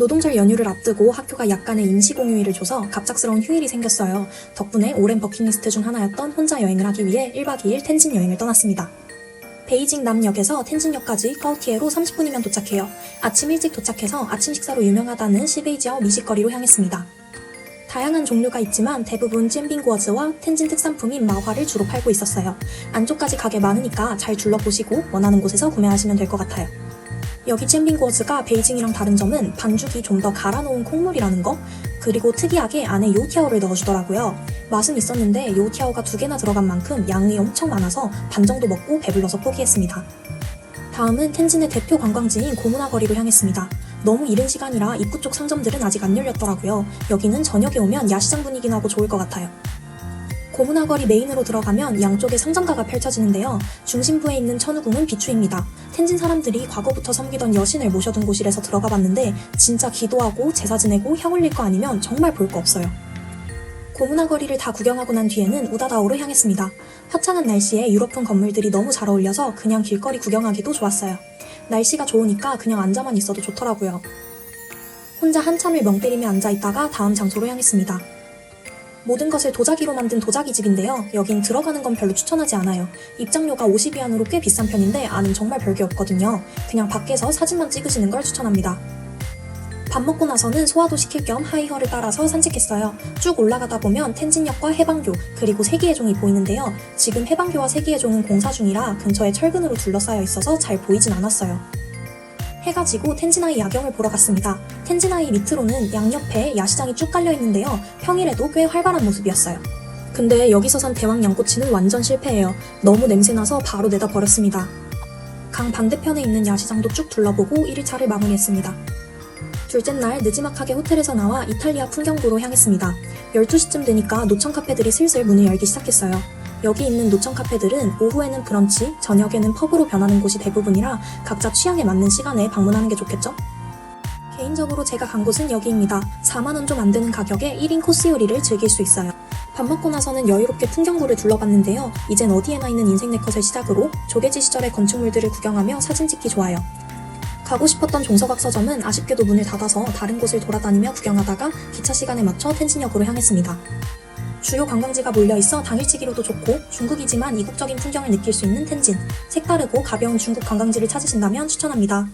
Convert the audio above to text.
노동절 연휴를 앞두고 학교가 약간의 임시 공휴일을 줘서 갑작스러운 휴일이 생겼어요. 덕분에 오랜 버킷리스트 중 하나였던 혼자 여행을 하기 위해 1박 2일 텐진 여행을 떠났습니다. 베이징 남역에서 텐진역까지 까우티에로 30분이면 도착해요. 아침 일찍 도착해서 아침 식사로 유명하다는 시베이지아오 미식거리로 향했습니다. 다양한 종류가 있지만 대부분 잼빙구어즈와 텐진 특산품인 마화를 주로 팔고 있었어요. 안쪽까지 가게 많으니까 잘 둘러보시고 원하는 곳에서 구매하시면 될 것 같아요. 여기 잼빙구어즈가 베이징이랑 다른 점은 반죽이 좀 더 갈아놓은 콩물이라는 거 그리고 특이하게 안에 요티아오를 넣어주더라고요. 맛은 있었는데 요티아오가 두 개나 들어간 만큼 양이 엄청 많아서 반 정도 먹고 배불러서 포기했습니다. 다음은 텐진의 대표 관광지인 고문화 거리로 향했습니다. 너무 이른 시간이라 입구 쪽 상점들은 아직 안 열렸더라고요. 여기는 저녁에 오면 야시장 분위기 나고 좋을 것 같아요. 고문화 거리 메인으로 들어가면 양쪽에 상점가가 펼쳐지는데요. 중심부에 있는 천우궁은 비추입니다. 텐진 사람들이 과거부터 섬기던 여신을 모셔둔 곳이라서 들어가 봤는데 진짜 기도하고 제사 지내고 향 올릴 거 아니면 정말 볼 거 없어요. 고문화 거리를 다 구경하고 난 뒤에는 우다다오로 향했습니다. 화창한 날씨에 유럽풍 건물들이 너무 잘 어울려서 그냥 길거리 구경하기도 좋았어요. 날씨가 좋으니까 그냥 앉아만 있어도 좋더라고요. 혼자 한참을 멍 때리며 앉아 있다가 다음 장소로 향했습니다. 모든 것을 도자기로 만든 도자기 집인데요. 여긴 들어가는 건 별로 추천하지 않아요. 입장료가 50위안으로 꽤 비싼 편인데 안은 정말 별게 없거든요. 그냥 밖에서 사진만 찍으시는 걸 추천합니다. 밥 먹고 나서는 소화도 시킬 겸 하이허를 따라서 산책했어요. 쭉 올라가다 보면 텐진역과 해방교 그리고 세기의종이 보이는데요. 지금 해방교와 세기의종은 공사 중이라 근처에 철근으로 둘러싸여 있어서 잘 보이진 않았어요. 해가 지고 텐진아이 야경을 보러 갔습니다. 텐진아이 밑으로는 양옆에 야시장이 쭉 깔려 있는데요. 평일에도 꽤 활발한 모습이었어요. 근데 여기서 산 대왕 양꼬치는 완전 실패예요. 너무 냄새나서 바로 내다 버렸습니다. 강 반대편에 있는 야시장도 쭉 둘러보고 1일차를 마무리했습니다. 둘째 날 느지막하게 호텔에서 나와 이탈리아 풍경구로 향했습니다. 12시쯤 되니까 노천 카페들이 슬슬 문을 열기 시작했어요. 여기 있는 노천 카페들은 오후에는 브런치, 저녁에는 펍으로 변하는 곳이 대부분이라 각자 취향에 맞는 시간에 방문하는 게 좋겠죠? 개인적으로 제가 간 곳은 여기입니다. 4만원 좀 안 되는 가격에 1인 코스 요리를 즐길 수 있어요. 밥 먹고 나서는 여유롭게 풍경구를 둘러봤는데요. 이젠 어디에나 있는 인생 네컷을 시작으로 조개지 시절의 건축물들을 구경하며 사진 찍기 좋아요. 가고 싶었던 종서각 서점은 아쉽게도 문을 닫아서 다른 곳을 돌아다니며 구경하다가 기차 시간에 맞춰 텐진역으로 향했습니다. 주요 관광지가 몰려 있어 당일치기로도 좋고 중국이지만 이국적인 풍경을 느낄 수 있는 텐진. 색다르고 가벼운 중국 관광지를 찾으신다면 추천합니다.